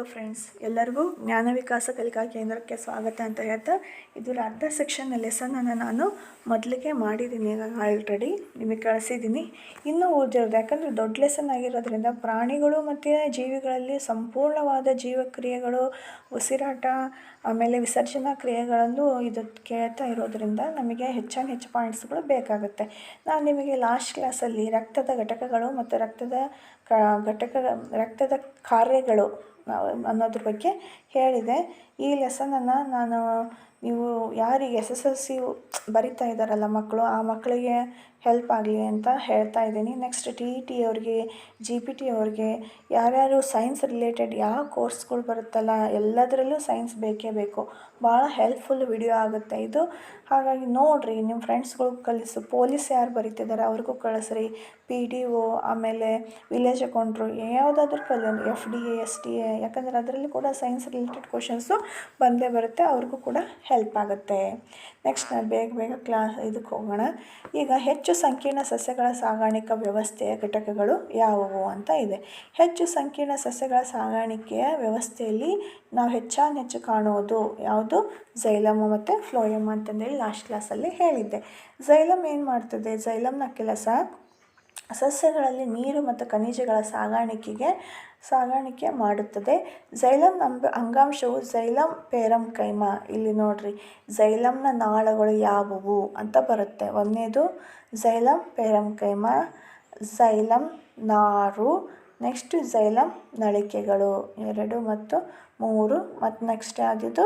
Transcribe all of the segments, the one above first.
Hello friends ಎಲ್ಲರಿಗೂ ಜ್ಞಾನ ವಿಕಾಸ ಕಲಿಕಾ ಕೇಂದ್ರಕ್ಕೆ ಸ್ವಾಗತ ಅಂತ ಹೇಳ್ತಾ ಇದರ ಅರ್ಧ ಸೆಕ್ಷನ್ ಲೆಸನನ್ನು ನಾನು ಮೊದಲಿಗೆ ಮಾಡಿದ್ದೀನಿ ಆಲ್ರೆಡಿ ನಿಮಗೆ ಕಳಿಸಿದ್ದೀನಿ. ಇನ್ನೂ ಓದಿರೋದು, ಯಾಕಂದರೆ ದೊಡ್ಡ ಲೆಸನ್ ಆಗಿರೋದ್ರಿಂದ ಪ್ರಾಣಿಗಳು ಮತ್ತು ಜೀವಿಗಳಲ್ಲಿ ಸಂಪೂರ್ಣವಾದ ಜೀವಕ್ರಿಯೆಗಳು, ಉಸಿರಾಟ, ಆಮೇಲೆ ವಿಸರ್ಜನಾ ಕ್ರಿಯೆಗಳನ್ನು ಇದು ಕೇಳ್ತಾ ಇರೋದ್ರಿಂದ ನಮಗೆ ಹೆಚ್ಚಾನ ಹೆಚ್ಚು ಪಾಯಿಂಟ್ಸ್ಗಳು ಬೇಕಾಗುತ್ತೆ. ನಾನು ನಿಮಗೆ ಲಾಸ್ಟ್ ಕ್ಲಾಸಲ್ಲಿ ರಕ್ತದ ಘಟಕಗಳು ಮತ್ತು ರಕ್ತದ ಘಟಕ, ರಕ್ತದ ಕಾರ್ಯಗಳು ಅನ್ನೋದ್ರ ಬಗ್ಗೆ ಹೇಳಿದೆ. ಈ ಲೆಸನನ್ನು ನಾನು, ನೀವು ಯಾರಿಗೆ ಎಸ್ ಎಸ್ ಎಲ್ ಸಿ ಬರಿತಾ ಇದ್ದಾರಲ್ಲ ಮಕ್ಕಳು ಆ ಮಕ್ಕಳಿಗೆ ಹೆಲ್ಪ್ ಆಗಲಿ ಅಂತ ಹೇಳ್ತಾ ಇದ್ದೀನಿ. ನೆಕ್ಸ್ಟ್ ಟಿ ಇ ಟಿ ಅವ್ರಿಗೆ ಜಿ ಪಿ ಟಿ ಅವ್ರಿಗೆ, ಯಾರ್ಯಾರು ಸೈನ್ಸ್ ರಿಲೇಟೆಡ್ ಯಾವ ಕೋರ್ಸ್ಗಳು ಬರುತ್ತಲ್ಲ, ಎಲ್ಲದರಲ್ಲೂ ಸೈನ್ಸ್ ಬೇಕೇ ಬೇಕು. ಭಾಳ ಹೆಲ್ಪ್ಫುಲ್ ವಿಡಿಯೋ ಆಗುತ್ತೆ ಇದು. ಹಾಗಾಗಿ ನೋಡಿರಿ ನಿಮ್ಮ ಫ್ರೆಂಡ್ಸ್ಗಳಿಗೂ ಕಲಿಸು ಪೊಲೀಸ್ ಯಾರು ಬರೀತಿದ್ದಾರೆ ಅವ್ರಿಗೂ ಕಳಿಸ್ರಿ. ಪಿ ಡಿ ಒ ಆಮೇಲೆ ವಿಲೇಜ್ ಅಕೌಂಟ್ರು ಯಾವುದಾದ್ರೂ ಕಲಿ F D A S T A ಯಾಕಂದರೆ ಅದರಲ್ಲಿ ಕೂಡ ಸೈನ್ಸ್ ರಿಲೇಟೆಡ್ ಕ್ವಶನ್ಸು ಬಂದೇ ಬರುತ್ತೆ, ಅವ್ರಿಗೂ ಕೂಡ ಹೆಲ್ಪ್ ಆಗುತ್ತೆ. ನೆಕ್ಸ್ಟ್ ನಾನು ಬೇಗ ಬೇಗ ಕ್ಲಾಸ್ ಇದಕ್ಕೆ ಹೋಗೋಣ. ಈಗ ಹೆಚ್ಚು ಸಂಕೀರ್ಣ ಸಸ್ಯಗಳ ಸಾಗಾಣಿಕಾ ವ್ಯವಸ್ಥೆಯ ಘಟಕಗಳು ಯಾವುವು ಅಂತ ಇದೆ. ಹೆಚ್ಚು ಸಂಕೀರ್ಣ ಸಸ್ಯಗಳ ಸಾಗಾಣಿಕೆಯ ವ್ಯವಸ್ಥೆಯಲ್ಲಿ ನಾವು ಹೆಚ್ಚಾನ್ ಹೆಚ್ಚು ಕಾಣುವುದು ಯಾವುದು? ಜೈಲಮ್ ಮತ್ತು ಫ್ಲೋಯಮ್ ಅಂತಂದೇಳಿ ಲಾಸ್ಟ್ ಕ್ಲಾಸಲ್ಲಿ ಹೇಳಿದ್ದೆ. ಝೈಲಮ್ ಏನು ಮಾಡ್ತದೆ? ಝೈಲಮ್ನ ಕೆಲಸ ಸಸ್ಯಗಳಲ್ಲಿ ನೀರು ಮತ್ತು ಖನಿಜಗಳ ಸಾಗಾಣಿಕೆಗೆ ಸಾಗಾಣಿಕೆ ಮಾಡುತ್ತದೆ. ಝೈಲಮ್ ಅಂಬ ಅಂಗಾಂಶವು ಝೈಲಮ್ ಪೇರಮ್ ಕೈಮ. ಇಲ್ಲಿ ನೋಡ್ರಿ ಝೈಲಮ್ನ ನಾಳಗಳು ಯಾವುವು ಅಂತ ಬರುತ್ತೆ. ಒಂದನೇದು ಝೈಲಮ್ ಪೇರಮ್ ಕೈಮ ಝೈಲಮ್ ನಾರು, ನೆಕ್ಸ್ಟ್ ಝೈಲಮ್ ನಳಿಕೆಗಳು. ಎರಡು ಮತ್ತು ಮೂರು ಮತ್ತು ನೆಕ್ಸ್ಟ್ ಯಾವುದಿದು?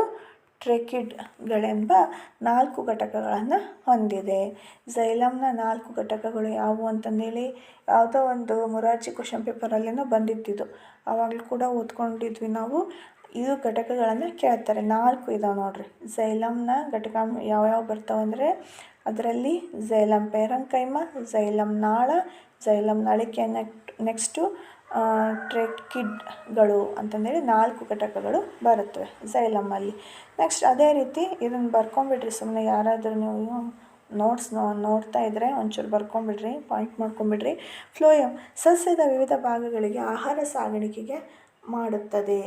ಟ್ರೆಕಿಡ್ಗಳೆಂಬ ನಾಲ್ಕು ಘಟಕಗಳನ್ನು ಹೊಂದಿದೆ. ಝೈಲಮ್ನ ನಾಲ್ಕು ಘಟಕಗಳು ಯಾವುವು ಅಂತಂದೇಳಿ ಯಾವುದೋ ಒಂದು ಮೊರಾರ್ಜಿ ಕ್ವಶನ್ ಪೇಪರಲ್ಲಿನೂ ಬಂದಿದ್ದಿದ್ದು. ಆವಾಗಲೂ ಕೂಡ ಓದ್ಕೊಂಡಿದ್ವಿ ನಾವು. ಇದು ಘಟಕಗಳನ್ನು ಕೇಳ್ತಾರೆ. ನಾಲ್ಕು ಇದಾವೆ ನೋಡ್ರಿ. ಝೈಲಮ್ನ ಘಟಕ ಯಾವ್ಯಾವ ಬರ್ತಾವೆ ಅಂದರೆ ಅದರಲ್ಲಿ ಝೈಲಮ್ ಪೇರಂಕೈಮ ಝೈಲಮ್ ನಾಳ ಝೈಲಮ್ ನಳಿಕೆ ನೆಕ್ಸ್ಟು ಟ್ರೆಕಿಡ್ಗಳು ಅಂತಂದೇಳಿ ನಾಲ್ಕು ಘಟಕಗಳು ಬರುತ್ತವೆ ಝೈಲಮ್ಮಲ್ಲಿ ನೆಕ್ಸ್ಟ್ ಅದೇ ರೀತಿ ಇದನ್ನು ಬರ್ಕೊಂಬಿಡ್ರಿ ಸುಮ್ಮನೆ ಯಾರಾದರೂ ನೀವು ನೋಟ್ಸ್ ನೋಡ್ತಾ ಇದ್ದರೆ ಒಂಚೂರು ಬರ್ಕೊಂಬಿಡ್ರಿ ಪಾಯಿಂಟ್ ಮಾಡ್ಕೊಂಬಿಡ್ರಿ. ಫ್ಲೋಯಮ್ ಸಸ್ಯದ ವಿವಿಧ ಭಾಗಗಳಿಗೆ ಆಹಾರ ಸಾಗಾಣಿಕೆಗೆ ಮಾಡುತ್ತದೆ.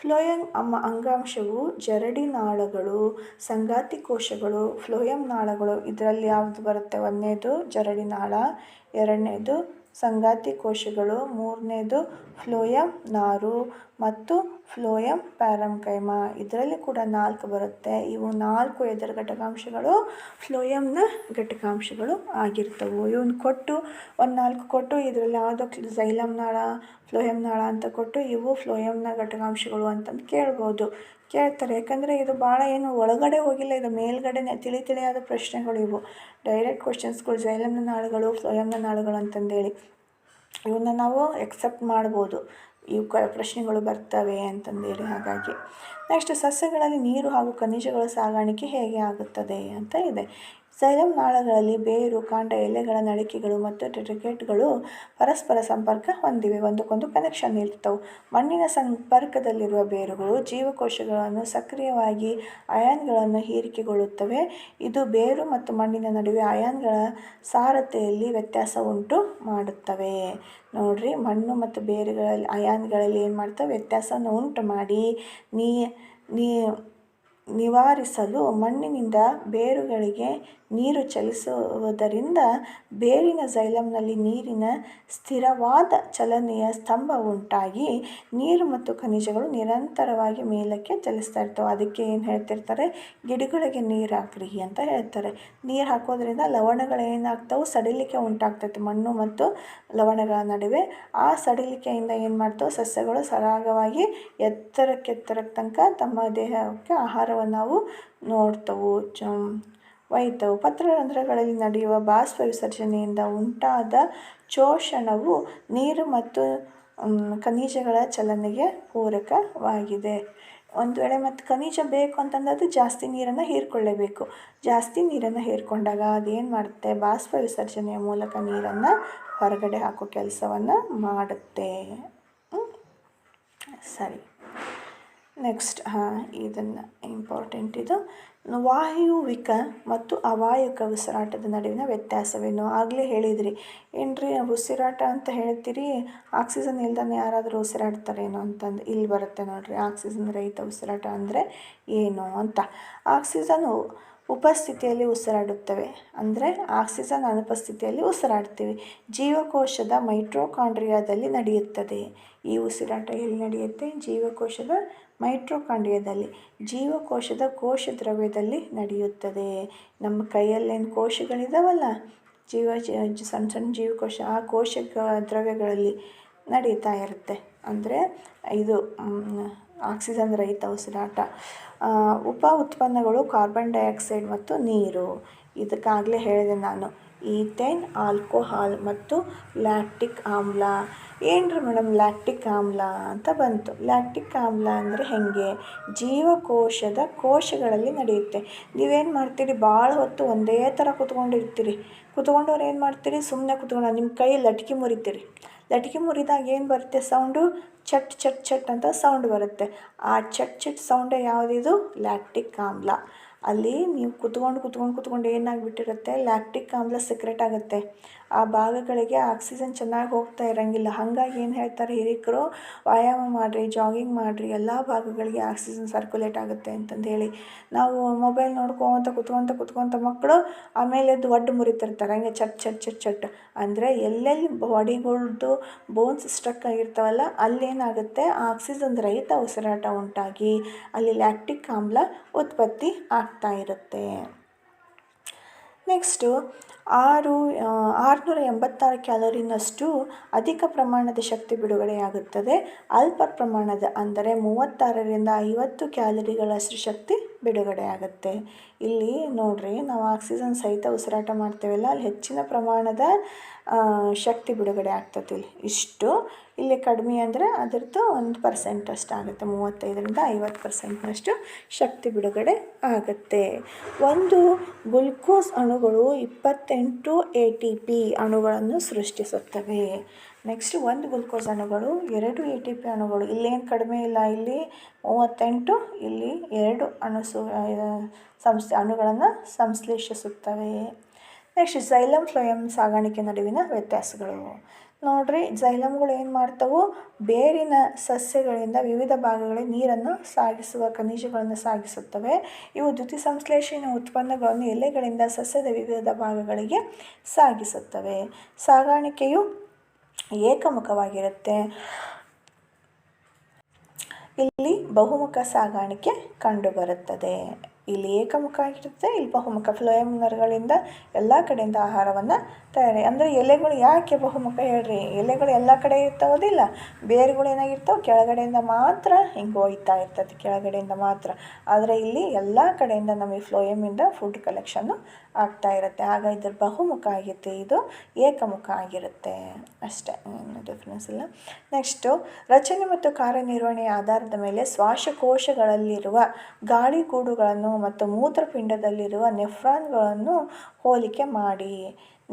ಫ್ಲೋಯಮ್ ಅಮ್ಮ ಅಂಗಾಂಶವು ಜರಡಿ ನಾಳಗಳು, ಸಂಗಾತಿ ಕೋಶಗಳು ಫ್ಲೋಯಮ್ ನಾಳಗಳು, ಇದರಲ್ಲಿ ಯಾವುದು ಬರುತ್ತೆ? ಒಂದನೇದು ಜರಡಿ ನಾಳ, ಎರಡನೇದು ಸಂಗಾತಿ ಕೋಶಗಳು ಮೂರನೇದು ಫ್ಲೋಯಮ್ ನಾರು ಮತ್ತು ಫ್ಲೋಯಮ್ ಪ್ಯಾರಂಕೈಮ. ಇದರಲ್ಲಿ ಕೂಡ ನಾಲ್ಕು ಬರುತ್ತೆ. ಇವು ನಾಲ್ಕು ಎದುರು ಘಟಕಾಂಶಗಳು ಫ್ಲೋಯಮ್ನ ಘಟಕಾಂಶಗಳು ಆಗಿರ್ತವೆ. ಇವನ್ನ ಕೊಟ್ಟು, ಒಂದು ನಾಲ್ಕು ಕೊಟ್ಟು ಇದರಲ್ಲಿ ಯಾವುದೋ ಝೈಲಮ್ ನಾಳ ಫ್ಲೋಯಮ್ ನಾಳ ಅಂತ ಕೊಟ್ಟು ಇವು ಫ್ಲೋಯಮ್ನ ಘಟಕಾಂಶಗಳು ಅಂತಂದು ಕೇಳ್ಬೋದು. ಕೇಳ್ತಾರೆ. ಯಾಕಂದರೆ ಇದು ಭಾಳ ಏನು ಒಳಗಡೆ ಹೋಗಿಲ್ಲ, ಇದು ಮೇಲ್ಗಡೆನೇ ತಿಳಿ ತಿಳಿಯಾದ ಪ್ರಶ್ನೆಗಳು ಇವು. ಡೈರೆಕ್ಟ್ ಕ್ವಶನ್ಸ್ಗಳು ಜೈಲಮ್ನ ನಾಳುಗಳು, ಸ್ವಯಂನ ನಾಳುಗಳು ಅಂತಂದೇಳಿ. ಇವನ್ನ ನಾವು ಎಕ್ಸೆಪ್ಟ್ ಮಾಡ್ಬೋದು. ಈ ಕ ಪ್ರಶ್ನೆಗಳು ಬರ್ತವೆ ಅಂತಂದೇಳಿ ಹಾಗಾಗಿ. ನೆಕ್ಸ್ಟ್ ಸಸ್ಯಗಳಲ್ಲಿ ನೀರು ಹಾಗೂ ಖನಿಜಗಳ ಸಾಗಾಣಿಕೆ ಹೇಗೆ ಆಗುತ್ತದೆ ಅಂತ ಇದೆ. ಝೈಲಮ್ ನಾಳಗಳಲ್ಲಿ ಬೇರು, ಕಾಂಡ, ಎಲೆಗಳ ನಳಿಕೆಗಳು ಮತ್ತು ಟ್ರಿಕೆಟ್ಗಳು ಪರಸ್ಪರ ಸಂಪರ್ಕ ಹೊಂದಿವೆ. ಒಂದಕ್ಕೊಂದು ಕನೆಕ್ಷನ್ ಇರ್ತವೆ ಮಣ್ಣಿನ ಸಂಪರ್ಕದಲ್ಲಿರುವ ಬೇರುಗಳು ಜೀವಕೋಶಗಳನ್ನು ಸಕ್ರಿಯವಾಗಿ ಅಯಾನ್ಗಳನ್ನು ಹೀರಿಕೆಗೊಳ್ಳುತ್ತವೆ. ಇದು ಬೇರು ಮತ್ತು ಮಣ್ಣಿನ ನಡುವೆ ಅಯಾನ್ಗಳ ಸಾರತೆಯಲ್ಲಿ ವ್ಯತ್ಯಾಸ ಉಂಟು ಮಾಡುತ್ತವೆ. ನೋಡ್ರಿ, ಮಣ್ಣು ಮತ್ತು ಬೇರುಗಳಲ್ಲಿ ಅಯಾನ್ಗಳಲ್ಲಿ ಏನು ಮಾಡ್ತವೆ? ವ್ಯತ್ಯಾಸವನ್ನು ಉಂಟು ಮಾಡಿ ನೀ ನೀ ನಿವಾರಿಸಲು ಮಣ್ಣಿನಿಂದ ಬೇರುಗಳಿಗೆ ನೀರು ಚಲಿಸುವುದರಿಂದ ಬೇರಿನ ಝೈಲಮ್ನಲ್ಲಿ ನೀರಿನ ಸ್ಥಿರವಾದ ಚಲನೆಯ ಸ್ತಂಭ ಉಂಟಾಗಿ ನೀರು ಮತ್ತು ಖನಿಜಗಳು ನಿರಂತರವಾಗಿ ಮೇಲಕ್ಕೆ ಚಲಿಸ್ತಾ ಇರ್ತವೆ. ಅದಕ್ಕೆ ಏನು ಹೇಳ್ತಿರ್ತಾರೆ? ಗಿಡಗಳಿಗೆ ನೀರು ಹಾಕ್ರಿ ಅಂತ ಹೇಳ್ತಾರೆ. ನೀರು ಹಾಕೋದ್ರಿಂದ ಲವಣಗಳು ಏನಾಗ್ತವೆ ಸಡಿಲಿಕೆ ಉಂಟಾಗ್ತೈತೆ. ಮಣ್ಣು ಮತ್ತು ಲವಣಗಳ ನಡುವೆ ಆ ಸಡಿಲಿಕೆಯಿಂದ ಏನು ಮಾಡ್ತವೆ? ಸಸ್ಯಗಳು ಸರಾಗವಾಗಿ ಎತ್ತರಕ್ಕೆ ಎತ್ತರಕ್ಕೆ ತನಕ ತಮ್ಮ ದೇಹಕ್ಕೆ ಆಹಾರವನ್ನು ನಾವು ನೋಡ್ತವು. ಚ ಒಯ್ತವು ಪತ್ರರಂಧ್ರಗಳಲ್ಲಿ ನಡೆಯುವ ಬಾಷ್ಪ ವಿಸರ್ಜನೆಯಿಂದ ಉಂಟಾದ ಶೋಷಣವು ನೀರು ಮತ್ತು ಖನಿಜಗಳ ಚಲನೆಗೆ ಪೂರಕವಾಗಿದೆ. ಒಂದು ವೇಳೆ ಮತ್ತು ಖನಿಜ ಬೇಕು ಅಂತಂದರೆ ಜಾಸ್ತಿ ನೀರನ್ನು ಹೀರ್ಕೊಳ್ಳೇಬೇಕು. ಜಾಸ್ತಿ ನೀರನ್ನು ಹೀರ್ಕೊಂಡಾಗ ಅದೇನು ಮಾಡುತ್ತೆ? ಬಾಷ್ಪ ವಿಸರ್ಜನೆಯ ಮೂಲಕ ನೀರನ್ನು ಹೊರಗಡೆ ಹಾಕೋ ಕೆಲಸವನ್ನು ಮಾಡುತ್ತೆ. ಸರಿ. ನೆಕ್ಸ್ಟ್ ಹಾಂ, ಇದನ್ನು ಇಂಪಾರ್ಟೆಂಟ್ ಇದು. ವಾಯುವಿಕ ಮತ್ತು ಅವಾಯುಕ ಉಸಿರಾಟದ ನಡುವಿನ ವ್ಯತ್ಯಾಸವೇನು? ಆಗಲೇ ಹೇಳಿದ್ರಿ. ಏನ್ರಿ ಉಸಿರಾಟ ಅಂತ ಹೇಳ್ತೀರಿ ಆಕ್ಸಿಜನ್ ಇಲ್ದಾನೆ ಯಾರಾದರೂ ಉಸಿರಾಡ್ತಾರೇನೋ ಅಂತಂದು. ಇಲ್ಲಿ ಬರುತ್ತೆ ನೋಡಿರಿ ಆಕ್ಸಿಜನ್ ರಹಿತ ಉಸಿರಾಟ ಅಂದರೆ ಏನು ಅಂತ. ಆಕ್ಸಿಜನ್ ಉಪಸ್ಥಿತಿಯಲ್ಲಿ ಉಸಿರಾಡುತ್ತವೆ. ಅಂದರೆ ಆಕ್ಸಿಜನ್ ಅನುಪಸ್ಥಿತಿಯಲ್ಲಿ ಉಸಿರಾಡ್ತೀವಿ. ಜೀವಕೋಶದ ಮೈಟ್ರೋಕಾಂಡ್ರಿಯಾದಲ್ಲಿ ನಡೆಯುತ್ತದೆ. ಈ ಉಸಿರಾಟ ಎಲ್ಲಿ ನಡೆಯುತ್ತೆ? ಜೀವಕೋಶದ ಮೈಟ್ರೋಕಾಂಡ್ರಿಯಾದಲ್ಲಿ ಜೀವಕೋಶದ ಕೋಶ ದ್ರವ್ಯದಲ್ಲಿ ನಡೆಯುತ್ತದೆ. ನಮ್ಮ ಕೈಯಲ್ಲೇನು ಕೋಶಗಳಿದ್ದಾವಲ್ಲ ಜೀವ ಸಣ್ಣ ಸಣ್ಣ ಜೀವಕೋಶ ಆ ಕೋಶ ದ್ರವ್ಯಗಳಲ್ಲಿ ನಡೀತಾ ಇರುತ್ತೆ. ಅಂದರೆ ಇದು ಆಕ್ಸಿಜನ್ ರಹಿತ ಉಸಿರಾಟ ಉಪ ಉತ್ಪನ್ನಗಳು ಕಾರ್ಬನ್ ಡೈಆಕ್ಸೈಡ್ ಮತ್ತು ನೀರು. ಇದಕ್ಕಾಗಲೇ ಹೇಳಿದೆ ನಾನು. ಈಥೇನ್, ಆಲ್ಕೋಹಾಲ್ ಮತ್ತು ಲ್ಯಾಕ್ಟಿಕ್ ಆಮ್ಲ. ಏನ್ರಿ ಮೇಡಮ್ ಲ್ಯಾಕ್ಟಿಕ್ ಆಮ್ಲ ಅಂತ ಬಂತು. ಲ್ಯಾಕ್ಟಿಕ್ ಆಮ್ಲ ಅಂದರೆ ಹೇಗೆ? ಜೀವಕೋಶದ ಕೋಶಗಳಲ್ಲಿ ನಡೆಯುತ್ತೆ. ನೀವೇನು ಮಾಡ್ತೀರಿ? ಭಾಳ ಹೊತ್ತು ಒಂದೇ ಥರ ಕುತ್ಕೊಂಡಿರ್ತೀರಿ. ಕುತ್ಕೊಂಡವ್ರು ಏನು ಮಾಡ್ತೀರಿ? ಸುಮ್ಮನೆ ಕುತ್ಕೊಂಡು ನಿಮ್ಮ ಕೈ ಲಟ್ಕಿ ಮುರಿತೀರಿ. ಲಟ್ಕಿ ಮುರಿದಾಗ ಏನು ಬರುತ್ತೆ? ಸೌಂಡು ಚಟ್ ಚಟ್ ಚಟ್ ಅಂತ ಸೌಂಡ್ ಬರುತ್ತೆ. ಆ ಚಟ್ ಚಟ್ ಸೌಂಡೇ ಯಾವುದಿದು? ಲ್ಯಾಕ್ಟಿಕ್ ಆಮ್ಲ. ಅಲ್ಲಿ ನೀವು ಕುತ್ಕೊಂಡು ಕುತ್ಕೊಂಡು ಕುತ್ಕೊಂಡು ಏನಾಗಿಬಿಟ್ಟಿರುತ್ತೆ ಲ್ಯಾಕ್ಟಿಕ್ ಆಮ್ಲ ಸೆಕ್ರೆಟ್ ಆಗುತ್ತೆ. ಆ ಭಾಗಗಳಿಗೆ ಆಕ್ಸಿಜನ್ ಚೆನ್ನಾಗಿ ಹೋಗ್ತಾ ಇರೋಂಗಿಲ್ಲ. ಹಾಗಾಗಿ ಏನು ಹೇಳ್ತಾರೆ ಹಿರಿಕರು? ವ್ಯಾಯಾಮ ಮಾಡಿರಿ, ಜಾಗಿಂಗ್ ಮಾಡಿರಿ, ಎಲ್ಲ ಭಾಗಗಳಿಗೆ ಆಕ್ಸಿಜನ್ ಸರ್ಕ್ಯುಲೇಟ್ ಆಗುತ್ತೆ ಅಂತಂದು ಹೇಳಿ. ನಾವು ಮೊಬೈಲ್ ನೋಡ್ಕೊತ ಕುತ್ಕೊತ ಕುತ್ಕೊತ ಮಕ್ಕಳು ಆಮೇಲೆ ಎದ್ದು ಒಡ್ಡು ಮುರಿತಿರ್ತಾರೆ. ಹಂಗೆ ಚಟ್ ಚಟ್ ಚಟ್ ಚಟ್ ಅಂದರೆ ಎಲ್ಲೆಲ್ಲಿ ಬಾಡಿಗಳ್ದು ಬೋನ್ಸ್ ಸ್ಟ್ರಕ್ ಆಗಿರ್ತಾವಲ್ಲ, ಅಲ್ಲೇನಾಗುತ್ತೆ? ಆಕ್ಸಿಜನ್ ರಹಿತ ಉಸಿರಾಟ ಉಂಟಾಗಿ ಅಲ್ಲಿ ಲ್ಯಾಕ್ಟಿಕ್ ಆಮ್ಲ ಉತ್ಪತ್ತಿ ಆಗ್ತಾ ಇರುತ್ತೆ. ನೆಕ್ಸ್ಟು ಆರು ಆರುನೂರ ಎಂಬತ್ತಾರು ಕ್ಯಾಲೋರಿನಷ್ಟು ಅಧಿಕ ಪ್ರಮಾಣದ ಶಕ್ತಿ ಬಿಡುಗಡೆಯಾಗುತ್ತದೆ. ಅಲ್ಪ ಪ್ರಮಾಣದ ಅಂದರೆ ಮೂವತ್ತಾರರಿಂದ ಐವತ್ತು ಕ್ಯಾಲೋರಿಗಳಷ್ಟು ಶಕ್ತಿ ಬಿಡುಗಡೆಯಾಗುತ್ತೆ. ಇಲ್ಲಿ ನೋಡ್ರಿ, ನಾವು ಆಕ್ಸಿಜನ್ ಸಹಿತ ಉಸಿರಾಟ ಮಾಡ್ತೇವಲ್ಲ, ಅಲ್ಲಿ ಹೆಚ್ಚಿನ ಪ್ರಮಾಣದ ಶಕ್ತಿ ಬಿಡುಗಡೆ ಆಗ್ತದೆ ಇಷ್ಟು. ಇಲ್ಲಿ ಕಡಿಮೆ ಅಂದರೆ ಅದರದ್ದು ಒಂದು ಪರ್ಸೆಂಟ್ ಅಷ್ಟು ಆಗುತ್ತೆ. ಮೂವತ್ತೈದರಿಂದ ಐವತ್ತು ಪರ್ಸೆಂಟ್ನಷ್ಟು ಶಕ್ತಿ ಬಿಡುಗಡೆ ಆಗುತ್ತೆ. ಒಂದು ಗ್ಲುಕೋಸ್ ಅಣುಗಳು ಇಪ್ಪತ್ತೆಂಟು ಎ ಟಿ ಪಿ ಅಣುಗಳನ್ನು ಸೃಷ್ಟಿಸುತ್ತವೆ. ನೆಕ್ಸ್ಟ್ ಒಂದು ಗ್ಲುಕೋಸ್ ಅಣುಗಳು, ಎರಡು ಎ ಟಿ ಪಿ ಅಣುಗಳು. ಇಲ್ಲೇನು ಕಡಿಮೆ ಇಲ್ಲ, ಇಲ್ಲಿ ಮೂವತ್ತೆಂಟು, ಇಲ್ಲಿ ಎರಡು ಅಣು ಸು ಸಂಸ್ಥೆ ಅಣುಗಳನ್ನು ಸಂಶ್ಲೇಷಿಸುತ್ತವೆ. ನೆಕ್ಸ್ಟ್ ಸೈಲಮ್ ಫ್ಲೋಯಮ್ ಸಾಗಾಣಿಕೆ ನಡುವಿನ ವ್ಯತ್ಯಾಸಗಳು. ನೋಡಿರಿ ಜೈಲಮ್ಗಳು ಏನು ಮಾಡ್ತಾವು? ಬೇರಿನ ಸಸ್ಯಗಳಿಂದ ವಿವಿಧ ಭಾಗಗಳಿಗೆ ನೀರನ್ನು ಸಾಗಿಸುವ ಖನಿಜಗಳನ್ನು ಸಾಗಿಸುತ್ತವೆ. ಇವು ದ್ಯುತಿ ಸಂಶ್ಲೇಷಣೆ ಉತ್ಪನ್ನಗಳನ್ನು ಎಲೆಗಳಿಂದ ಸಸ್ಯದ ವಿವಿಧ ಭಾಗಗಳಿಗೆ ಸಾಗಿಸುತ್ತವೆ. ಸಾಗಾಣಿಕೆಯು ಏಕಮುಖವಾಗಿರುತ್ತೆ. ಇಲ್ಲಿ ಬಹುಮುಖ ಸಾಗಾಣಿಕೆ ಕಂಡುಬರುತ್ತದೆ. ಇಲ್ಲಿ ಏಕಮುಖ ಆಗಿರುತ್ತೆ, ಇಲ್ಲಿ ಬಹುಮುಖ. ಫ್ಲೋಯಮ್ನರ್ಗಳಿಂದ ಎಲ್ಲ ಕಡೆಯಿಂದ ಆಹಾರವನ್ನು ತಯಾರಿ ಅಂದರೆ ಎಲೆಗಳು ಯಾಕೆ ಬಹುಮುಖ ಹೇಳ್ರಿ? ಎಲೆಗಳು ಎಲ್ಲ ಕಡೆ ಇರ್ತಾವದಿಲ್ಲ. ಬೇರುಗಳು ಏನಾಗಿರ್ತಾವೆ? ಕೆಳಗಡೆಯಿಂದ ಮಾತ್ರ ಹಿಂಗೆ ಹೋಯ್ತಾ ಇರ್ತದೆ, ಕೆಳಗಡೆಯಿಂದ ಮಾತ್ರ. ಆದರೆ ಇಲ್ಲಿ ಎಲ್ಲ ಕಡೆಯಿಂದ ನಮಗೆ ಫ್ಲೋಯಮಿಂದ ಫುಡ್ ಕಲೆಕ್ಷನ್ನು ಆಗ್ತಾ ಇರುತ್ತೆ. ಆಗ ಇದ್ರ ಬಹುಮುಖ ಆಗಿರುತ್ತೆ. ಇದು ಏಕಮುಖ ಆಗಿರುತ್ತೆ. ಅಷ್ಟೇ. ಏನು ಡಿಫ್ರೆನ್ಸ್ ಇಲ್ಲ. ನೆಕ್ಸ್ಟು ರಚನೆ ಮತ್ತು ಕಾರ್ಯನಿರ್ವಹಣೆಯ ಆಧಾರದ ಮೇಲೆ ಶ್ವಾಸಕೋಶಗಳಲ್ಲಿರುವ ಗಾಳಿಗೂಡುಗಳನ್ನು ಮತ್ತು ಮೂತ್ರಪಿಂಡದಲ್ಲಿರುವ ನೆಫ್ರಾನ್ಗಳನ್ನು ಹೋಲಿಕೆ ಮಾಡಿ.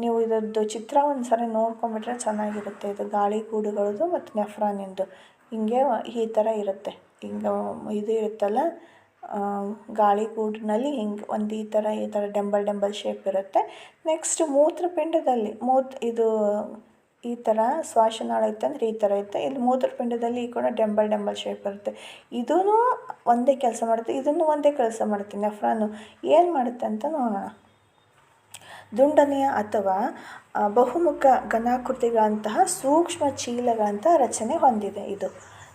ನೀವು ಇದರದ್ದು ಚಿತ್ರ ಒಂದು ಸರಿ ನೋಡ್ಕೊಂಬಿಟ್ರೆ ಚೆನ್ನಾಗಿರುತ್ತೆ. ಇದು ಗಾಳಿ ಗೂಡುಗಳದ್ದು ಮತ್ತು ನೆಫ್ರಾನಿಂದು. ಹಿಂಗೆ ಈ ಥರ ಇರುತ್ತೆ. ಹಿಂಗೆ ಇದು ಇರುತ್ತಲ್ಲ ಗಾಳಿ ಗೂಡಿನಲ್ಲಿ ಹಿಂಗೆ ಒಂದು ಈ ಥರ ಈ ಥರ ಡೆಂಬಲ್ ಡೆಂಬಲ್ ಶೇಪ್ ಇರುತ್ತೆ. ನೆಕ್ಸ್ಟ್ ಮೂತ್ರಪಿಂಡದಲ್ಲಿ, ಮೂತ್ ಇದು ಈ ಥರ ಶ್ವಾಸನಾಳ ಇತ್ತಂದ್ರೆ ಈ ಥರ ಇತ್ತು. ಇಲ್ಲಿ ಮೂತ್ರಪಿಂಡದಲ್ಲಿ ಈ ಕೂಡ ಡೆಂಬಲ್ ಡೆಂಬಲ್ ಶೇಪ್ ಇರುತ್ತೆ. ಇದೂ ಒಂದೇ ಕೆಲಸ ಮಾಡುತ್ತೆ. ಇದನ್ನು ಒಂದೇ ಕೆಲಸ ಮಾಡುತ್ತೆ. ನೆಫ್ರಾನು ಏನು ಮಾಡುತ್ತೆ ಅಂತ ನೋಡೋಣ. ದುಂಡನೆಯ ಅಥವಾ ಬಹುಮುಖ ಘನಾಕೃತಿಗಳಂತಹ ಸೂಕ್ಷ್ಮ ಚೀಲಗಳಂತಹ ರಚನೆ ಹೊಂದಿದೆ ಇದು.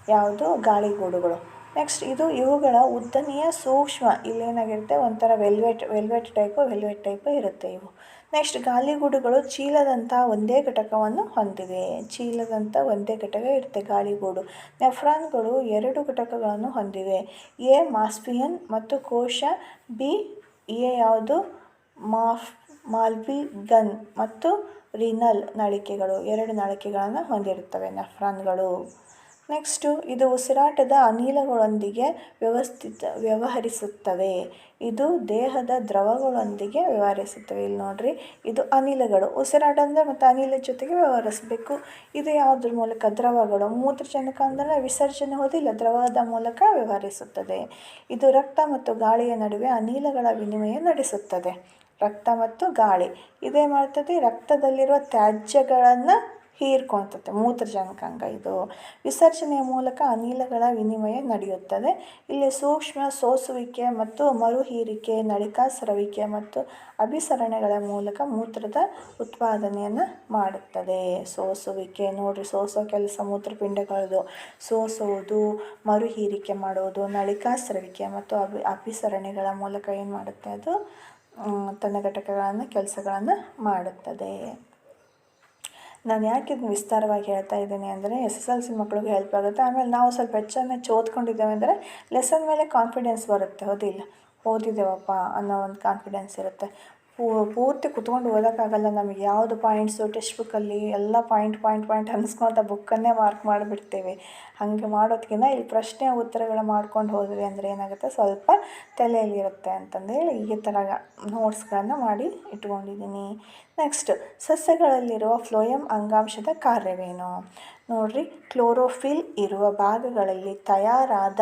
ಯಾವುದು? ಗಾಳಿಗೂಡುಗಳು. ನೆಕ್ಸ್ಟ್ ಇದು ಇವುಗಳ ಉದ್ದನೆಯ ಸೂಕ್ಷ್ಮ. ಇಲ್ಲೇನಾಗಿರುತ್ತೆ ಒಂಥರ velvet velvet type velvet type ಇರುತ್ತೆ ಇವು. ನೆಕ್ಸ್ಟ್ ಗಾಳಿಗೂಡುಗಳು ಚೀಲದಂಥ ಒಂದೇ ಘಟಕವನ್ನು ಹೊಂದಿವೆ ಚೀಲದಂಥ ಒಂದೇ ಘಟಕ ಇರುತ್ತೆ ಗಾಳಿಗೂಡು. ನೆಫ್ರಾನ್ಗಳು ಎರಡು ಘಟಕಗಳನ್ನು ಹೊಂದಿವೆ. ಎ, ಮಾಸ್ಪಿಯನ್ ಮತ್ತು ಕೋಶ. ಬಿ, ಎ ಯಾವುದು? ಮಾಫ್ ಮಾಲ್ಬಿ ಗನ್ ಮತ್ತು ರಿನಲ್ ನಳಿಕೆಗಳು. ಎರಡು ನಳಿಕೆಗಳನ್ನು ಹೊಂದಿರುತ್ತವೆ ನೆಫ್ರಾನ್ಗಳು. ನೆಕ್ಸ್ಟು, ಇದು ಉಸಿರಾಟದ ಅನಿಲಗಳೊಂದಿಗೆ ವ್ಯವಸ್ಥಿತ, ವ್ಯವಹರಿಸುತ್ತವೆ. ಇದು ದೇಹದ ದ್ರವಗಳೊಂದಿಗೆ ವ್ಯವಹರಿಸುತ್ತವೆ. ಇಲ್ಲಿ ನೋಡ್ರಿ, ಇದು ಅನಿಲಗಳು. ಉಸಿರಾಟ ಅಂದರೆ ಮತ್ತು ಅನಿಲ ಜೊತೆಗೆ ವ್ಯವಹರಿಸಬೇಕು. ಇದು ಯಾವುದ್ರ ಮೂಲಕ? ದ್ರವಗಳು. ಮೂತ್ರಜನಕ ಅಂದರೆ ವಿಸರ್ಜನೆ ಹೋದಿಲ್ಲ ದ್ರವದ ಮೂಲಕ ವ್ಯವಹರಿಸುತ್ತದೆ. ಇದು ರಕ್ತ ಮತ್ತು ಗಾಳಿಯ ನಡುವೆ ಅನಿಲಗಳ ವಿನಿಮಯ ನಡೆಸುತ್ತದೆ. ರಕ್ತ ಮತ್ತು ಗಾಳಿ. ಇದೇ ಮಾಡ್ತದೆ, ರಕ್ತದಲ್ಲಿರುವ ತ್ಯಾಜ್ಯಗಳನ್ನು ಹೀರ್ಕೊಳ್ತದೆ. ಮೂತ್ರಜನಕಾಂಗ ಇದು. ವಿಸರ್ಜನೆಯ ಮೂಲಕ ಅನಿಲಗಳ ವಿನಿಮಯ ನಡೆಯುತ್ತದೆ. ಇಲ್ಲಿ ಸೂಕ್ಷ್ಮ ಸೋಸುವಿಕೆ ಮತ್ತು ಮರುಹೀರಿಕೆ ನಳಿಕಾಸ್ರವಿಕೆ ಮತ್ತು ಅಭಿಸರಣೆಗಳ ಮೂಲಕ ಮೂತ್ರದ ಉತ್ಪಾದನೆಯನ್ನು ಮಾಡುತ್ತದೆ. ಸೋಸುವಿಕೆ, ನೋಡಿರಿ, ಸೋಸೋ ಕೆಲಸ ಮೂತ್ರಪಿಂಡಗಳದು. ಸೋಸುವುದು ಮರುಹೀರಿಕೆ ಮಾಡುವುದು ನಳಿಕಾಸ್ರವಿಕೆ ಮತ್ತು ಅಭಿ, ಅಭಿಸರಣೆಗಳ ಮೂಲಕ ಏನು ಮಾಡುತ್ತೆ ಅದು? ತನ್ನ ಘಟಕಗಳನ್ನು, ಕೆಲಸಗಳನ್ನು ಮಾಡುತ್ತದೆ. ನಾನು ಯಾಕೆ ಇದನ್ನು ವಿಸ್ತಾರವಾಗಿ ಹೇಳ್ತಾ ಇದ್ದೀನಿ ಅಂದರೆ ಎಸ್ ಎಸ್ ಎಲ್ ಸಿ ಮಕ್ಳಿಗೆ ಹೆಲ್ಪ್ ಆಗುತ್ತೆ. ಆಮೇಲೆ ನಾವು ಸ್ವಲ್ಪ ಹೆಚ್ಚು ಓದ್ಕೊಂಡಿದ್ದೇವೆ ಅಂದರೆ ಲೆಸನ್ ಮೇಲೆ ಕಾನ್ಫಿಡೆನ್ಸ್ ಬರುತ್ತೆ. ಓದಿಲ್ಲ. ಓದಿದ್ದೇವಪ್ಪ ಅನ್ನೋ ಒಂದು ಕಾನ್ಫಿಡೆನ್ಸ್ ಇರುತ್ತೆ. ಪೂರ್ತಿ ಕುತ್ಕೊಂಡು ಓದೋಕ್ಕಾಗಲ್ಲ. ನಮಗೆ ಯಾವುದು ಪಾಯಿಂಟ್ಸು ಟೆಕ್ಸ್ಟ್ ಬುಕ್ಕಲ್ಲಿ ಎಲ್ಲ ಪಾಯಿಂಟ್ ಪಾಯಿಂಟ್ ಪಾಯಿಂಟ್ ಅನ್ನಿಸ್ಕೊತ ಬುಕ್ಕನ್ನೇ ಮಾರ್ಕ್ ಮಾಡಿಬಿಡ್ತೇವೆ. ಹಾಗೆ ಮಾಡೋದಕ್ಕಿಂತ ಇಲ್ಲಿ ಪ್ರಶ್ನೆ ಉತ್ತರಗಳು ಮಾಡ್ಕೊಂಡು ಹೋದ್ವಿ ಅಂದರೆ ಏನಾಗುತ್ತೆ? ಸ್ವಲ್ಪ ತಲೆಯಲ್ಲಿರುತ್ತೆ ಅಂತಂದೇಳಿ ಈ ಥರ ನೋಟ್ಸ್ಗಳನ್ನು ಮಾಡಿ ಇಟ್ಕೊಂಡಿದ್ದೀನಿ. ನೆಕ್ಸ್ಟ್ ಸಸ್ಯಗಳಲ್ಲಿರುವ ಫ್ಲೋಯಮ್ ಅಂಗಾಂಶದ ಕಾರ್ಯವೇನು? ನೋಡ್ರಿ, ಕ್ಲೋರೋಫಿಲ್ ಇರುವ ಭಾಗಗಳಲ್ಲಿ ತಯಾರಾದ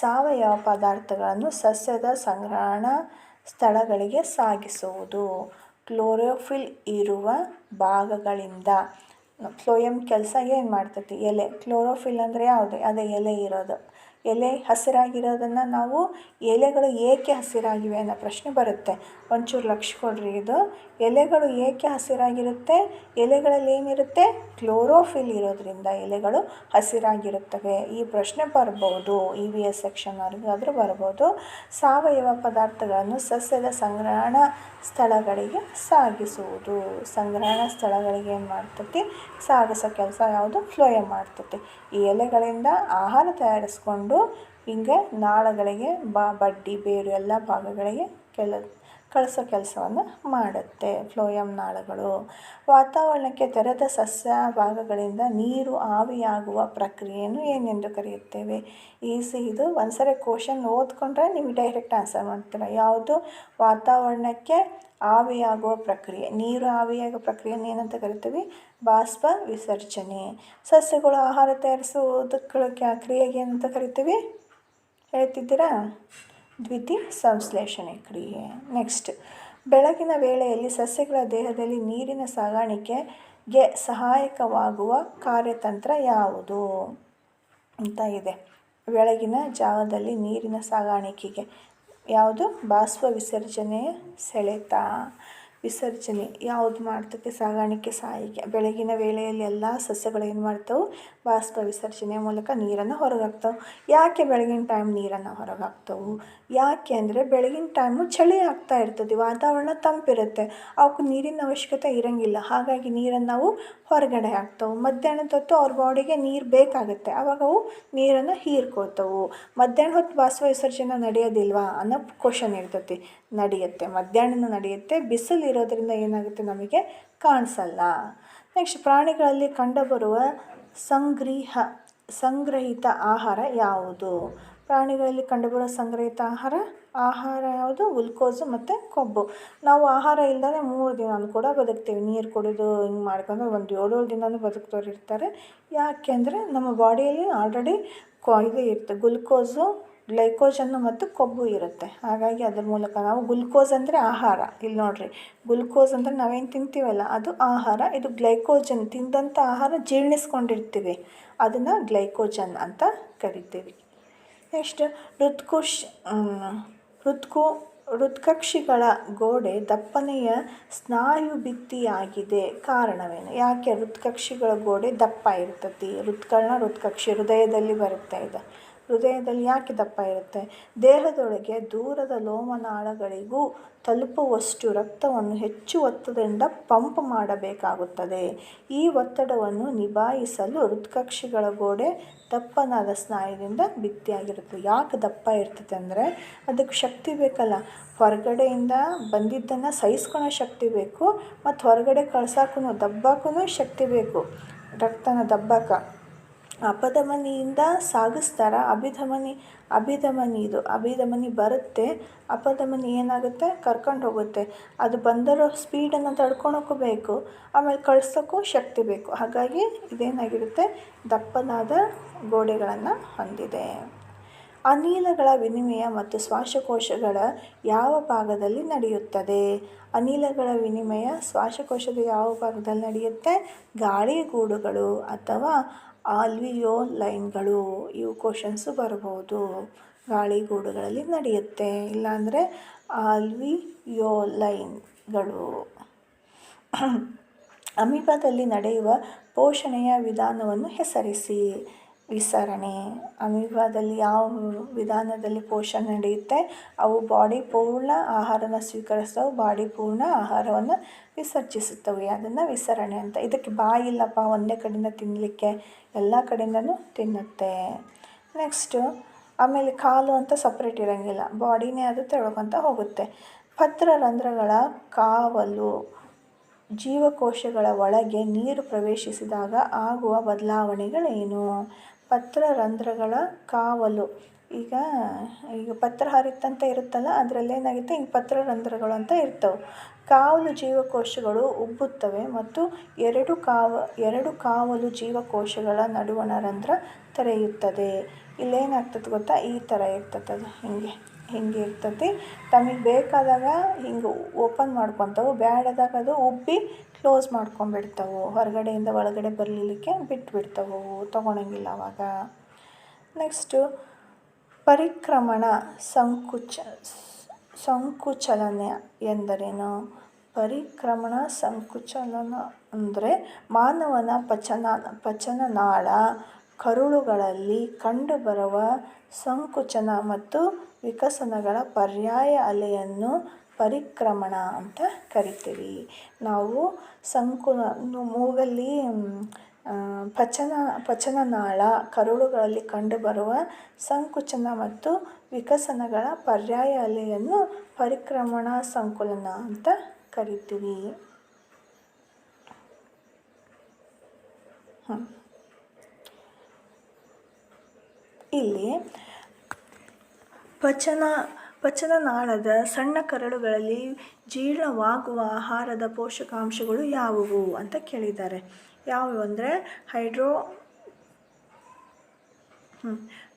ಸಾವಯವ ಪದಾರ್ಥಗಳನ್ನು ಸಸ್ಯದ ಸಂಗ್ರಹಣಾ ಸ್ಥಳಗಳಿಗೆ ಸಾಗಿಸುವುದು. ಕ್ಲೋರೋಫಿಲ್ ಇರುವ ಭಾಗಗಳಿಂದ ಫ್ಲೋಯಮ್ ಕೆಲಸ ಏನು ಮಾಡ್ತೈತಿ? ಎಲೆ. ಕ್ಲೋರೋಫಿಲ್ ಅಂದರೆ ಯಾವುದು? ಅದೇ ಎಲೆ ಇರೋದು. ಎಲೆ ಹಸಿರಾಗಿರೋದನ್ನು ನಾವು ಎಲೆಗಳು ಏಕೆ ಹಸಿರಾಗಿವೆ ಅನ್ನೋ ಪ್ರಶ್ನೆ ಬರುತ್ತೆ. ಒಂಚೂರು ಲಕ್ಷ ಕೊಡ್ರಿ ಇದು. ಎಲೆಗಳು ಏಕೆ ಹಸಿರಾಗಿರುತ್ತೆ? ಎಲೆಗಳಲ್ಲಿ ಏನಿರುತ್ತೆ? ಕ್ಲೋರೋಫಿಲ್ ಇರೋದ್ರಿಂದ ಎಲೆಗಳು ಹಸಿರಾಗಿರುತ್ತವೆ. ಈ ಪ್ರಶ್ನೆ ಬರ್ಬೋದು ಇ ವಿ ಎಸ್ ಸೆಕ್ಷನ್ ಆದರೂ ಬರ್ಬೋದು. ಸಾವಯವ ಪದಾರ್ಥಗಳನ್ನು ಸಸ್ಯದ ಸಂಗ್ರಹಣಾ ಸ್ಥಳಗಳಿಗೆ ಸಾಗಿಸುವುದು. ಸಂಗ್ರಹಣಾ ಸ್ಥಳಗಳಿಗೆ ಏನು ಮಾಡ್ತತಿ? ಸಾಗಿಸೋ ಕೆಲಸ ಯಾವುದು? ಫ್ಲೋಯ ಮಾಡ್ತತಿ. ಈ ಎಲೆಗಳಿಂದ ಆಹಾರ ತಯಾರಿಸ್ಕೊಂಡು ಹಿಂಗೆ ನಾಳಗಳಿಗೆ ಬಾ ಬಡ್ಡಿ, ಬೇರು ಎಲ್ಲ ಭಾಗಗಳಿಗೆ ಕೆಲ ಕಳಿಸೋ ಕೆಲಸವನ್ನು ಮಾಡುತ್ತೆ. ಫ್ಲೋಯಮ್ ನಾಳಗಳು. ವಾತಾವರಣಕ್ಕೆ ತೆರೆದ ಸಸ್ಯ ಭಾಗಗಳಿಂದ ನೀರು ಆವಿಯಾಗುವ ಪ್ರಕ್ರಿಯೆಯನ್ನು ಏನೆಂದು ಕರೆಯುತ್ತೇವೆ? ಈಸಿ. ಇದು ಒಂದ್ಸರಿ ಕ್ವಶನ್ ಓದ್ಕೊಂಡ್ರೆ ನೀವು ಡೈರೆಕ್ಟ್ ಆನ್ಸರ್ ಮಾಡ್ತೀರ. ಯಾವುದು? ವಾತಾವರಣಕ್ಕೆ ಆವಿಯಾಗುವ ಪ್ರಕ್ರಿಯೆ. ನೀರು ಆವಿಯಾಗುವ ಪ್ರಕ್ರಿಯೆಯನ್ನು ಏನಂತ ಕರಿತೀವಿ ಬಾಷ್ಪ ವಿಸರ್ಜನೆ. ಸಸ್ಯಗಳು ಆಹಾರ ತಯಾರಿಸುವುದಕ್ಕೆ ಕ್ರಿಯೆಗೆ ಏನಂತ ಕರಿತೀವಿ ಹೇಳ್ತಿದ್ದೀರಾ? ದ್ವಿತಿ ಸಂಶ್ಲೇಷಣೆ ಕ್ರಿಯೆ. ನೆಕ್ಸ್ಟ್ ಬೆಳಗಿನ ವೇಳೆಯಲ್ಲಿ ಸಸ್ಯಗಳ ದೇಹದಲ್ಲಿ ನೀರಿನ ಸಾಗಾಣಿಕೆಗೆ ಸಹಾಯಕವಾಗುವ ಕಾರ್ಯತಂತ್ರ ಯಾವುದು? ಅಂತ ಇದೆ. ಬೆಳಗಿನ ಜಾವದಲ್ಲಿ ನೀರಿನ ಸಾಗಾಣಿಕೆಗೆ ಯಾವುದು? ಬಾಸ್ವ ವಿಸರ್ಜನೆಯ ಸೆಳೆತ. ವಿಸರ್ಜನೆ, ಯಾವುದು ಮಾಡ್ತೈತೆ ಸಾಗಾಣಿಕೆ, ಸಾಯಿಗೆ, ಬೆಳಗಿನ ವೇಳೆಯಲ್ಲಿ ಎಲ್ಲ ಸಸ್ಯಗಳು ಏನು ಮಾಡ್ತಾವೆ? ಬಾಷ್ಪ ವಿಸರ್ಜನೆ ಮೂಲಕ ನೀರನ್ನು ಹೊರಗೆ ಹಾಕ್ತಾವೆ ಯಾಕೆ ಬೆಳಗಿನ ಟೈಮ್ ನೀರನ್ನು ಹೊರಗೆ ಹಾಕ್ತಾವೆ ಯಾಕೆ ಅಂದರೆ ಬೆಳಗಿನ ಟೈಮು ಚಳಿ ಆಗ್ತಾ ಇರ್ತದೆ, ವಾತಾವರಣ ತಂಪಿರುತ್ತೆ, ಅವಕ್ಕೆ ನೀರಿನ ಅವಶ್ಯಕತೆ ಇರೋಂಗಿಲ್ಲ. ಹಾಗಾಗಿ ನೀರನ್ನು ನಾವು ಹೊರಗಡೆ ಹಾಕ್ತಾವೆ. ಮಧ್ಯಾಹ್ನದ ಹೊತ್ತು ಅವ್ರ ಬಾಡಿಗೆ ನೀರು ಬೇಕಾಗುತ್ತೆ, ಅವಾಗ ಅವು ನೀರನ್ನು ಹೀರ್ಕೋತವು ಮಧ್ಯಾಹ್ನ ಹೊತ್ತು ಬಾಷ್ಪ ವಿಸರ್ಜನೆ ನಡೆಯೋದಿಲ್ವಾ ಅನ್ನೋ ಕ್ವಶನ್ ಇರ್ತೈತಿ ನಡೆಯುತ್ತೆ. ಮಧ್ಯಾಹ್ನ ನಡೆಯುತ್ತೆ. ಬಿಸಿಲು ಇರೋದರಿಂದ ಏನಾಗುತ್ತೆ ನಮಗೆ? ಕಾಣಿಸಲ್ಲ. ನೆಕ್ಸ್ಟ್ ಪ್ರಾಣಿಗಳಲ್ಲಿ ಕಂಡುಬರುವ ಸಂಗ್ರಹ, ಸಂಗ್ರಹಿತ ಆಹಾರ ಯಾವುದು? ಪ್ರಾಣಿಗಳಲ್ಲಿ ಕಂಡುಬರುವ ಸಂಗ್ರಹಿತ ಆಹಾರ ಆಹಾರ ಯಾವುದು? ಗ್ಲುಕೋಸು ಮತ್ತು ಕೊಬ್ಬು. ನಾವು ಆಹಾರ ಇಲ್ಲದೇ ಮೂರು ದಿನ ಕೂಡ ಬದುಕ್ತೀವಿ. ನೀರು ಕುಡಿದು ಹಿಂಗೆ ಮಾಡ್ಕೊಂಡು ಒಂದು ಏಳು ದಿನವೂ ಬದುಕ್ದವ್ರು ಇರ್ತಾರೆ. ಯಾಕೆ ಅಂದರೆ ನಮ್ಮ ಬಾಡಿಯಲ್ಲಿ ಆಲ್ರೆಡಿ ಇದು ಇರುತ್ತೆ. ಗ್ಲುಕೋಸು ಗ್ಲೈಕೋಜನ್ನು ಮತ್ತು ಕೊಬ್ಬು ಇರುತ್ತೆ. ಹಾಗಾಗಿ ಅದ್ರ ಮೂಲಕ ನಾವು ಗ್ಲುಕೋಸ್ ಅಂದರೆ ಆಹಾರ. ಇಲ್ಲಿ ನೋಡ್ರಿ ಗ್ಲುಕೋಸ್ ಅಂದರೆ ನಾವೇನು ತಿಂತೀವಲ್ಲ, ಅದು ಆಹಾರ. ಇದು ಗ್ಲೈಕೋಜನ್ ತಿಂದಂಥ ಆಹಾರ ಜೀರ್ಣಿಸ್ಕೊಂಡಿರ್ತೀವಿ. ಅದನ್ನು ಗ್ಲೈಕೋಜನ್ ಅಂತ ಕರಿತೀವಿ. ನೆಕ್ಸ್ಟ್ ಋತ್ಕುಶ್ ಋತ್ಕು ಋತ್ಕಕ್ಷಿಗಳ ಗೋಡೆ ದಪ್ಪನೆಯ ಸ್ನಾಯು ಭಿತ್ತಿಯಾಗಿದೆ ಕಾರಣವೇನು? ಯಾಕೆ? ಹೃತ್ಕಕ್ಷಿಗಳ ಗೋಡೆ ದಪ್ಪ ಇರ್ತತಿ. ಹೃತ್ಕರ್ಣ, ಹೃತ್ಕಕ್ಷಿ ಹೃದಯದಲ್ಲಿ ಬರುತ್ತೆ ಇದು. ಹೃದಯದಲ್ಲಿ ಯಾಕೆ ದಪ್ಪ ಇರುತ್ತೆ? ದೇಹದೊಳಗೆ ದೂರದ ಲೋಮನಾಳಗಳಿಗೂ ತಲುಪುವಷ್ಟು ರಕ್ತವನ್ನು ಹೆಚ್ಚು ಒತ್ತಡದಿಂದ ಪಂಪ್ ಮಾಡಬೇಕಾಗುತ್ತದೆ. ಈ ಒತ್ತಡವನ್ನು ನಿಭಾಯಿಸಲು ಹೃತ್ಕಕ್ಷಿಗಳ ಗೋಡೆ ದಪ್ಪನಾದ ಸ್ನಾಯುದಿಂದ ಭಿತ್ತಿಯಾಗಿರುತ್ತೆ ಯಾಕೆ ದಪ್ಪ ಇರ್ತದೆ ಅಂದರೆ ಅದಕ್ಕೆ ಶಕ್ತಿ ಬೇಕಲ್ಲ. ಹೊರಗಡೆಯಿಂದ ಬಂದಿದ್ದನ್ನು ಸಹಿಸ್ಕೊಳೋ ಶಕ್ತಿ ಬೇಕು, ಮತ್ತು ಹೊರಗಡೆ ಕಳ್ಸೋಕ್ಕೂ ದಬ್ಬಾಕೂ ಶಕ್ತಿ ಬೇಕು. ರಕ್ತನ ದಬ್ಬಾಕ. ಅಪಧಮನಿಯಿಂದ ಸಾಗಿಸ್ತಾರ. ಅಭಿಧಮನಿ ಅಭಿಧಮನಿ ಇದು. ಅಭಿಧಮನಿ ಬರುತ್ತೆ, ಅಪಧಮನಿ ಏನಾಗುತ್ತೆ? ಕರ್ಕೊಂಡು ಹೋಗುತ್ತೆ. ಅದು ಬಂದಿರೋ ಸ್ಪೀಡನ್ನು ತಡ್ಕೊಳಕ್ಕೂ ಬೇಕು, ಆಮೇಲೆ ಕಳ್ಸೋಕ್ಕೂ ಶಕ್ತಿ ಬೇಕು. ಹಾಗಾಗಿ ಇದೇನಾಗಿರುತ್ತೆ? ದಪ್ಪನಾದ ಗೋಡೆಗಳನ್ನು ಹೊಂದಿದೆ. ಅನಿಲಗಳ ವಿನಿಮಯ ಮತ್ತು ಶ್ವಾಸಕೋಶಗಳ ಯಾವ ಭಾಗದಲ್ಲಿ ನಡೆಯುತ್ತದೆ? ಅನಿಲಗಳ ವಿನಿಮಯ ಶ್ವಾಸಕೋಶದ ಯಾವ ಭಾಗದಲ್ಲಿ ನಡೆಯುತ್ತೆ? ಗಾಳಿಗೂಡುಗಳು ಅಥವಾ ಆಲ್ವಿಯೋಲೈನ್ಗಳು ಇವು ಕ್ವಶನ್ಸು ಬರ್ಬೋದು. ಗಾಳಿಗೂಡುಗಳಲ್ಲಿ ನಡೆಯುತ್ತೆ. ಇಲ್ಲಾಂದರೆ ಆಲ್ವಿಯೋಲೈನ್ಗಳು ಅಮೀಬಾದಲ್ಲಿ ನಡೆಯುವ ಪೋಷಣೆಯ ವಿಧಾನವನ್ನು ಹೆಸರಿಸಿ. ವಿಸರಣೆ, ಅಮೀಬಾದಲ್ಲಿ ಯಾವ ವಿಧಾನದಲ್ಲಿ ಪೋಷಣೆ ನಡೆಯುತ್ತೆ, ಅವು ಬಾಡಿ ಪೂರ್ಣ ಆಹಾರನ ಸ್ವೀಕರಿಸ್ತವೆ ಬಾಡಿ ಪೂರ್ಣ ಆಹಾರವನ್ನು ವಿಸರ್ಜಿಸುತ್ತವೆ, ಅದನ್ನು ವಿಸರಣೆ ಅಂತ. ಇದಕ್ಕೆ ಬಾಯಿಲ್ಲಪ್ಪ ಒಂದೇ ಕಡೆಯಿಂದ ತಿನ್ನಲಿಕ್ಕೆ ಎಲ್ಲ ಕಡೆಯಿಂದನೂ ತಿನ್ನುತ್ತೆ. ನೆಕ್ಸ್ಟು ಆಮೇಲೆ ಕಾಲು ಅಂತ ಸಪ್ರೇಟ್ ಇರೋಂಗಿಲ್ಲ, ಬಾಡಿನೇ ಅದು ತೆಳ್ಕೊತ ಹೋಗುತ್ತೆ. ಪತ್ರರಂಧ್ರಗಳ ಕಾವಲು, ಜೀವಕೋಶಗಳ ಒಳಗೆ ನೀರು ಪ್ರವೇಶಿಸಿದಾಗ ಆಗುವ ಬದಲಾವಣೆಗಳೇನು? ಪತ್ರರಂಧ್ರಗಳ ಕಾವಲು. ಈಗ ಈಗ ಪತ್ರ ಹರಿತಂತ ಇರುತ್ತಲ್ಲ, ಅದರಲ್ಲಿ ಏನಾಗುತ್ತೆ? ಪತ್ರ ರಂಧ್ರಗಳು ಅಂತ ಇರ್ತವೆ. ಕಾವಲು ಜೀವಕೋಶಗಳು ಉಬ್ಬುತ್ತವೆ ಮತ್ತು ಎರಡು ಕಾವ, ಎರಡು ಕಾವಲು ಜೀವಕೋಶಗಳ ನಡುವಣ ರಂಧ್ರ ತೆರೆಯುತ್ತದೆ. ಇಲ್ಲೇನಾಗ್ತದೆ ಗೊತ್ತಾ? ಈ ಥರ ಇರ್ತದೆ ಅದು. ಹಿಂಗೆ ಹಿಂಗೆ ಇರ್ತದೆ. ತಮಗೆ ಬೇಕಾದಾಗ ಹಿಂಗೆ ಓಪನ್ ಮಾಡ್ಕೊತಾವೆ. ಬೇಡದಾಗ ಅದು ಉಬ್ಬಿ ಕ್ಲೋಸ್ ಮಾಡ್ಕೊಂಬಿಡ್ತಾವೆ ಹೊರಗಡೆಯಿಂದ ಒಳಗಡೆ ಬರಲಿಕ್ಕೆ ಬಿಟ್ಬಿಡ್ತಾವೆ, ತೊಗೊಳಂಗಿಲ್ಲ ಅವಾಗ. ನೆಕ್ಸ್ಟು ಪರಿಕ್ರಮಣ ಸಂಕುಚ, ಸಂಕುಚಲನ ಎಂದರೇನು? ಪರಿಕ್ರಮಣ ಸಂಕುಚಲನ ಅಂದರೆ ಮಾನವನ ಪಚನ ಪಚನನಾಳ ಕರುಳುಗಳಲ್ಲಿ ಕಂಡುಬರುವ ಸಂಕುಚನ ಮತ್ತು ವಿಕಸನಗಳ ಪರ್ಯಾಯ ಅಲೆಯನ್ನು ಪರಿಕ್ರಮಣ ಅಂತ ಕರಿತೀವಿ. ನಾವು ಸಂಕುಲ ಮೂಗಲ್ಲಿ ಪಚನ, ಪಚನನಾಳ ಕರುಳುಗಳಲ್ಲಿ ಕಂಡುಬರುವ ಸಂಕುಚನ ಮತ್ತು ವಿಕಸನಗಳ ಪರ್ಯಾಯ ಅಲೆಯನ್ನು ಪರಿಕ್ರಮಣ ಸಂಕುಲನ ಅಂತ ಕರಿತೀವಿ. ಇಲ್ಲಿ ಪಚನ ಪಚನನಾಳದ ಸಣ್ಣ ಕರಳುಗಳಲ್ಲಿ ಜೀರ್ಣವಾಗುವ ಆಹಾರದ ಪೋಷಕಾಂಶಗಳು ಯಾವುವು ಅಂತ ಕೇಳಿದ್ದಾರೆ. ಯಾವುವು ಅಂದರೆ ಹೈಡ್ರೋ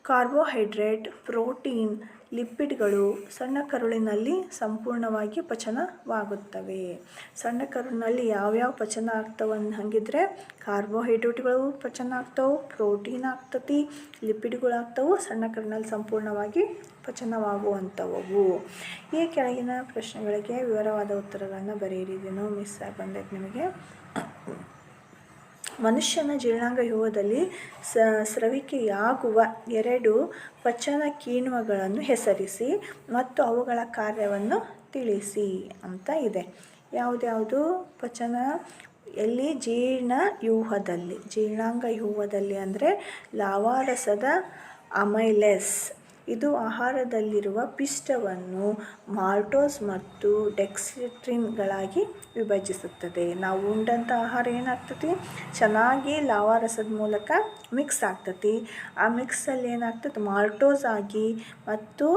ಕಾರ್ಬೋಹೈಡ್ರೇಟ್, ಪ್ರೋಟೀನ್, ಲಿಪಿಡ್ಗಳು ಸಣ್ಣ ಕರುಳಿನಲ್ಲಿ ಸಂಪೂರ್ಣವಾಗಿ ಪಚನವಾಗುತ್ತವೆ. ಸಣ್ಣ ಕರುಳಿನಲ್ಲಿ ಯಾವ್ಯಾವ ಪಚನ ಆಗ್ತವೆ ಹಂಗಿದ್ರೆ ಕಾರ್ಬೋಹೈಡ್ರೇಟ್ಗಳು ಪಚನ ಆಗ್ತವೆ, ಪ್ರೋಟೀನ್ ಆಗ್ತತಿ ಲಿಪಿಡ್ಗಳು ಆಗ್ತವೆ ಸಣ್ಣ ಕರುಳಿನಲ್ಲಿ ಸಂಪೂರ್ಣವಾಗಿ ಪಚನವಾಗುವಂಥವು ಈ ಕೆಳಗಿನ ಪ್ರಶ್ನೆಗಳಿಗೆ ವಿವರವಾದ ಉತ್ತರಗಳನ್ನು ಬರೆಯಿರಿದೇನೋ ಮಿಸ್ ಆಗಿ ನಿಮಗೆ. ಮನುಷ್ಯನ ಜೀರ್ಣಾಂಗ ವ್ಯೂಹದಲ್ಲಿ ಸ್ರವಿಕೆಯಾಗುವ ಎರಡು ಪಚನ ಕೀಣ್ವಗಳನ್ನು ಹೆಸರಿಸಿ ಮತ್ತು ಅವುಗಳ ಕಾರ್ಯವನ್ನು ತಿಳಿಸಿ ಅಂತ ಇದೆ. ಯಾವುದ್ಯಾವುದು ಪಚನ, ಎಲ್ಲಿ? ಜೀರ್ಣ ಯೂಹದಲ್ಲಿ. ಜೀರ್ಣಾಂಗ ಯೂಹದಲ್ಲಿ ಅಂದರೆ ಲಾವಾರಸದ ಅಮೈಲೆಸ್ ಇದು ಆಹಾರದಲ್ಲಿರುವ ಪಿಷ್ಟವನ್ನು ಮಾಲ್ಟೋಸ್ ಮತ್ತು ಡೆಕ್ಸ್ಟ್ರಿನ್ಗಳಾಗಿ ವಿಭಜಿಸುತ್ತದೆ. ನಾವು ಉಂಡಂಥ ಆಹಾರ ಏನಾಗ್ತತಿ ಚೆನ್ನಾಗಿ ಲಾವಾರಸದ ಮೂಲಕ ಮಿಕ್ಸ್ ಆಗ್ತತಿ ಆ ಮಿಕ್ಸಲ್ಲಿ ಏನಾಗ್ತದೆ? ಮಾಲ್ಟೋಸ್ ಆಗಿ ಮತ್ತು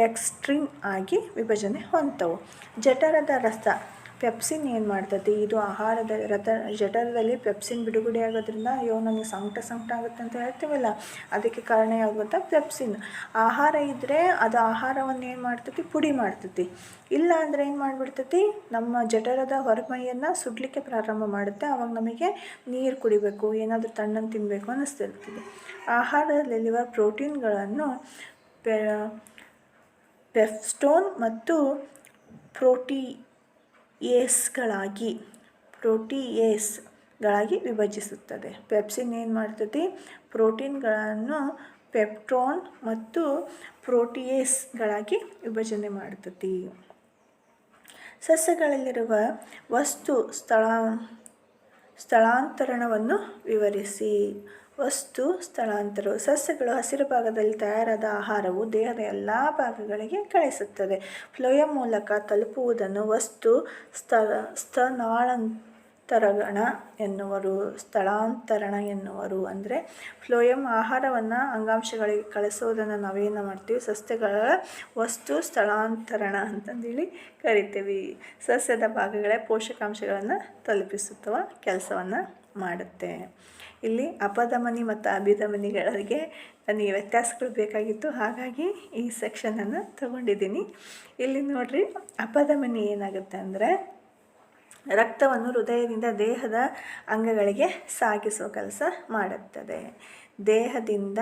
ಡೆಕ್ಸ್ಟ್ರಿನ್ ಆಗಿ ವಿಭಜನೆ ಹೊಂತವು ಜಠರದ ರಸ ಪೆಪ್ಸಿನ್ ಏನು ಮಾಡ್ತೈತಿ? ಇದು ಆಹಾರದ ರಥ, ಜಠರದಲ್ಲಿ ಪೆಪ್ಸಿನ್ ಬಿಡುಗಡೆ ಆಗೋದ್ರಿಂದ ಅಯ್ಯೋ ನನಗೆ ಸಂಕಟ ಸಂಕಟ ಆಗುತ್ತೆ ಅಂತ ಹೇಳ್ತೀವಲ್ಲ? ಅದಕ್ಕೆ ಕಾರಣ ಯಾವುದು ಪೆಪ್ಸಿನ್. ಆಹಾರ ಇದ್ದರೆ ಅದು ಆಹಾರವನ್ನು ಏನು ಮಾಡ್ತೈತಿ? ಪುಡಿ ಮಾಡ್ತೈತಿ. ಇಲ್ಲ ಅಂದರೆ ಏನು ಮಾಡಿಬಿಡ್ತೈತಿ? ನಮ್ಮ ಜಠರದ ಹೊರಮೈಯನ್ನು ಸುಡಲಿಕ್ಕೆ ಪ್ರಾರಂಭ ಮಾಡುತ್ತೆ. ಆವಾಗ ನಮಗೆ ನೀರು ಕುಡಿಬೇಕು, ಏನಾದರೂ ತಣ್ಣನ್ನು ತಿನ್ನಬೇಕು ಅನ್ನಿಸ್ತಿರ್ತದೆ. ಆಹಾರದಲ್ಲಿರುವ ಪ್ರೋಟೀನ್ಗಳನ್ನು ಪೆ ಪೆಫ್ಸ್ಟೋನ್ ಮತ್ತು ಪ್ರೋಟಿ ಏಸ್ಗಳಾಗಿ ಪ್ರೋಟಿಯೇಸ್ಗಳಾಗಿ ವಿಭಜಿಸುತ್ತದೆ. ಪೆಪ್ಸಿನ್ ಏನು ಮಾಡ್ತದೆ? ಪ್ರೋಟೀನ್ಗಳನ್ನು ಪೆಪ್ಟ್ರೋನ್ ಮತ್ತು ಪ್ರೋಟಿಯೇಸ್ಗಳಾಗಿ ವಿಭಜನೆ ಮಾಡ್ತತಿ ಸಸ್ಯಗಳಲ್ಲಿರುವ ವಸ್ತು ಸ್ಥಳ, ಸ್ಥಳಾಂತರಣವನ್ನು ವಿವರಿಸಿ. ವಸ್ತು, ಸ್ಥಳಾಂತರವು, ಸಸ್ಯಗಳು, ಹಸಿರು ಭಾಗದಲ್ಲಿ ತಯಾರಾದ ಆಹಾರವು ದೇಹದ ಎಲ್ಲ ಭಾಗಗಳಿಗೆ ಕಳಿಸುತ್ತದೆ. ಫ್ಲೋಯ ಮೂಲಕ ತಲುಪುವುದನ್ನು ವಸ್ತು ಸ್ಥಳ ಸ್ಥನಾಳಂತರಗಣ ಎನ್ನುವರು, ಸ್ಥಳಾಂತರಣ ಎನ್ನುವರು ಅಂದರೆ ಫ್ಲೋಯಮ್ ಆಹಾರವನ್ನು ಅಂಗಾಂಶಗಳಿಗೆ ಕಳಿಸೋದನ್ನು ನಾವೇನು ಮಾಡ್ತೀವಿ? ಸಸ್ಯಗಳ ವಸ್ತು, ಸ್ಥಳಾಂತರಣ ಅಂತಂದೇಳಿ ಕರಿತೀವಿ. ಸಸ್ಯದ ಭಾಗಗಳೇ ಪೋಷಕಾಂಶಗಳನ್ನು ತಲುಪಿಸುತ್ತವ ಕೆಲಸವನ್ನು ಮಾಡುತ್ತೆ. ಇಲ್ಲಿ ಅಪಧಮನಿ ಮತ್ತು ಅಭಿಧಮನಿಗಳಿಗೆ ನನಗೆ ವ್ಯತ್ಯಾಸಗಳು ಬೇಕಾಗಿತ್ತು. ಹಾಗಾಗಿ ಈ ಸೆಕ್ಷನನ್ನು ತಗೊಂಡಿದ್ದೀನಿ. ಇಲ್ಲಿ ನೋಡಿರಿ, ಅಪಧಮನಿ ಏನಾಗುತ್ತೆ ಅಂದರೆ ರಕ್ತವನ್ನು ಹೃದಯದಿಂದ ದೇಹದ ಅಂಗಗಳಿಗೆ ಸಾಗಿಸುವ ಕೆಲಸ ಮಾಡುತ್ತದೆ. ದೇಹದಿಂದ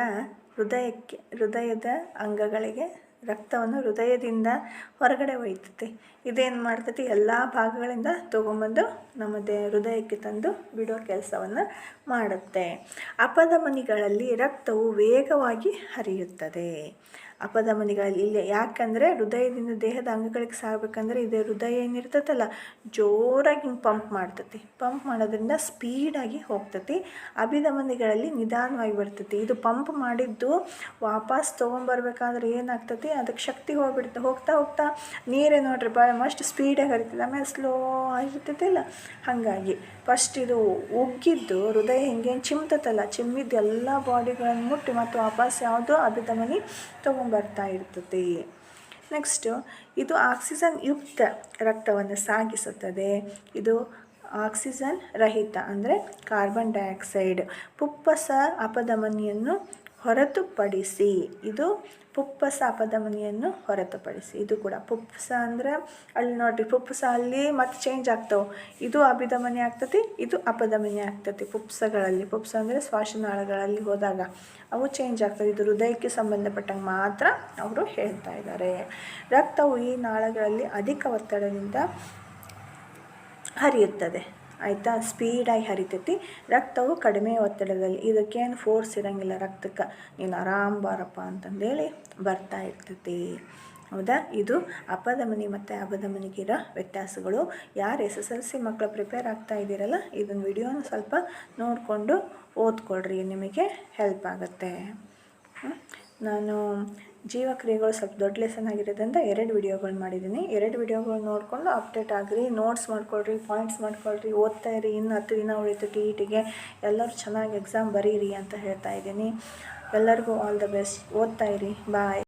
ಹೃದಯಕ್ಕೆ, ಹೃದಯದ ಅಂಗಗಳಿಗೆ ರಕ್ತವನ್ನು ಹೃದಯದಿಂದ ಹೊರಗಡೆ ಒಯ್ತೈತಿ ಇದೇನು ಮಾಡ್ತೈತಿ? ಎಲ್ಲ ಭಾಗಗಳಿಂದ ತೊಗೊಂಬಂದು ನಮ್ಮ ದೇ, ಹೃದಯಕ್ಕೆ ತಂದು ಬಿಡೋ ಕೆಲಸವನ್ನು ಮಾಡುತ್ತೆ. ಅಪಧಮನಿಗಳಲ್ಲಿ ರಕ್ತವು ವೇಗವಾಗಿ ಹರಿಯುತ್ತದೆ. ಅಪಧಮನಿಗಳಲ್ಲಿ ಇಲ್ಲೇ ಯಾಕಂದರೆ ಹೃದಯದಿಂದ ದೇಹದ ಅಂಗಗಳಿಗೆ ಸಾಗಬೇಕಂದ್ರೆ ಇದೇ ಹೃದಯ ಏನಿರ್ತೈತಲ್ಲ, ಜೋರಾಗಿ ಹಿಂಗೆ ಪಂಪ್ ಮಾಡ್ತತಿ. ಪಂಪ್ ಮಾಡೋದ್ರಿಂದ ಸ್ಪೀಡಾಗಿ ಹೋಗ್ತತಿ. ಅಭಿಧಮನಿಗಳಲ್ಲಿ ನಿಧಾನವಾಗಿ ಬರ್ತೈತಿ. ಇದು ಪಂಪ್ ಮಾಡಿದ್ದು ವಾಪಸ್ ತೊಗೊಂಬರ್ಬೇಕಾದ್ರೆ ಏನಾಗ್ತತಿ? ಅದಕ್ಕೆ ಶಕ್ತಿ ಹೋಗ್ಬಿಡ್ತು, ಹೋಗ್ತಾ ಹೋಗ್ತಾ ನೀರೇ ನೋಡ್ರಿ ಭಾಳ ಮಸ್ಟ್ ಸ್ಪೀಡಾಗಿ ಹರಿತದೆ ಆಮೇಲೆ ಸ್ಲೋ ಆಗಿರ್ತೈತಿಲ್ಲ ಹಾಗಾಗಿ. ಫಸ್ಟ್ ಇದು ಉಗ್ಗಿದ್ದು ಹೃದಯ ಹಿಂಗೆ ಚಿಮ್ತತಲ್ಲ ಚಿಮ್ಮಿದ್ದು ಎಲ್ಲ ಬಾಡಿಗಳನ್ನು ಮುಟ್ಟಿ ಮತ್ತು ವಾಪಸ್ ಯಾವುದೋ ಅಭಿಧಮನಿ ತೊಗೊಂಬರ್ತಾ ಇರ್ತದೆ. ನೆಕ್ಸ್ಟು ಇದು ಆಕ್ಸಿಜನ್ ಯುಕ್ತ ರಕ್ತವನ್ನು ಸಾಗಿಸುತ್ತದೆ. ಇದು ಆಕ್ಸಿಜನ್ ರಹಿತ ಅಂದರೆ ಕಾರ್ಬನ್ ಡೈಆಕ್ಸೈಡ್ ಪುಪ್ಪಸ ಅಪಧಮನಿಯನ್ನು ಹೊರತುಪಡಿಸಿ, ಇದು ಪುಪ್ಪಸ ಅಪಧಮನಿಯನ್ನು ಹೊರತುಪಡಿಸಿ. ಇದು ಕೂಡ ಪುಪ್ಪಸ ಅಂದರೆ ಅಲ್ಲಿ ನೋಡಿರಿ, ಪುಪ್ಪಸ ಅಲ್ಲಿ ಮತ್ತೆ ಚೇಂಜ್ ಆಗ್ತವೆ. ಇದು ಅಭಿಧಮನಿ ಆಗ್ತತಿ, ಇದು ಅಪಧಮನಿ ಆಗ್ತತಿ ಪುಪ್ಸಗಳಲ್ಲಿ ಪುಪ್ಸ ಅಂದರೆ ಶ್ವಾಸನಾಳಗಳಲ್ಲಿ ಹೋದಾಗ ಅವು ಚೇಂಜ್ ಆಗ್ತವೆ. ಇದು ಹೃದಯಕ್ಕೆ ಸಂಬಂಧಪಟ್ಟಂಗೆ ಮಾತ್ರ ಅವರು ಹೇಳ್ತಾ ಇದ್ದಾರೆ ರಕ್ತವು ಈ ನಾಳಗಳಲ್ಲಿ ಅಧಿಕ ಒತ್ತಡದಿಂದ ಹರಿಯುತ್ತದೆ. ಆಯಿತಾ? ಸ್ಪೀಡಾಗಿ ಹರಿತೈತಿ. ರಕ್ತವು ಕಡಿಮೆ ಒತ್ತಡದಲ್ಲಿ, ಇದಕ್ಕೇನು ಫೋರ್ಸ್ ಇರೋಂಗಿಲ್ಲ ರಕ್ತಕ್ಕೆ. ನೀನು ಆರಾಮ್ ಬಾರಪ್ಪ ಅಂತಂದೇಳಿ ಬರ್ತಾ ಇರ್ತೈತಿ. ಹೌದಾ? ಇದು ಅಪಧಮನಿ ಮತ್ತು ಅಪಧಮನಿಗಿರೋ ವ್ಯತ್ಯಾಸಗಳು. ಯಾರು ಎಸ್ ಎಸ್ ಎಲ್ ಸಿ ಮಕ್ಕಳು ಪ್ರಿಪೇರ್ ಆಗ್ತಾ ಇದ್ದೀರಲ್ಲ ಇದನ್ನು ವಿಡಿಯೋನ ಸ್ವಲ್ಪ ನೋಡಿಕೊಂಡು ಓದ್ಕೊಳ್ರಿ, ನಿಮಗೆ ಹೆಲ್ಪ್ ಆಗುತ್ತೆ. ನಾನು ಜೀವಕ್ರಿಯೆಗಳು ಸ್ವಲ್ಪ ದೊಡ್ಡ ಲೆಸನ್ ಆಗಿರೋದ್ರಿಂದ ಎರಡು ವಿಡಿಯೋಗಳು ಮಾಡಿದ್ದೀನಿ. ಎರಡು ವಿಡಿಯೋಗಳು ನೋಡಿಕೊಂಡು ಅಪ್ಡೇಟ್ ಆಗಿರಿ ನೋಟ್ಸ್ ಮಾಡ್ಕೊಳ್ರಿ ಪಾಯಿಂಟ್ಸ್ ಮಾಡ್ಕೊಳ್ರಿ, ಓದ್ತಾ ಇರಿ. ಇನ್ನು ಹತ್ತು ದಿನ ಉಳಿತು ಟಿ ಇ ಎಲ್ಲರೂ ಚೆನ್ನಾಗಿ ಎಕ್ಸಾಮ್ ಬರೀರಿ ಅಂತ ಹೇಳ್ತಾ ಇದ್ದೀನಿ. ಎಲ್ಲರಿಗೂ ಆಲ್ ದ ಬೆಸ್ಟ್ ಓದ್ತಾ ಇರಿ. ಬಾಯ್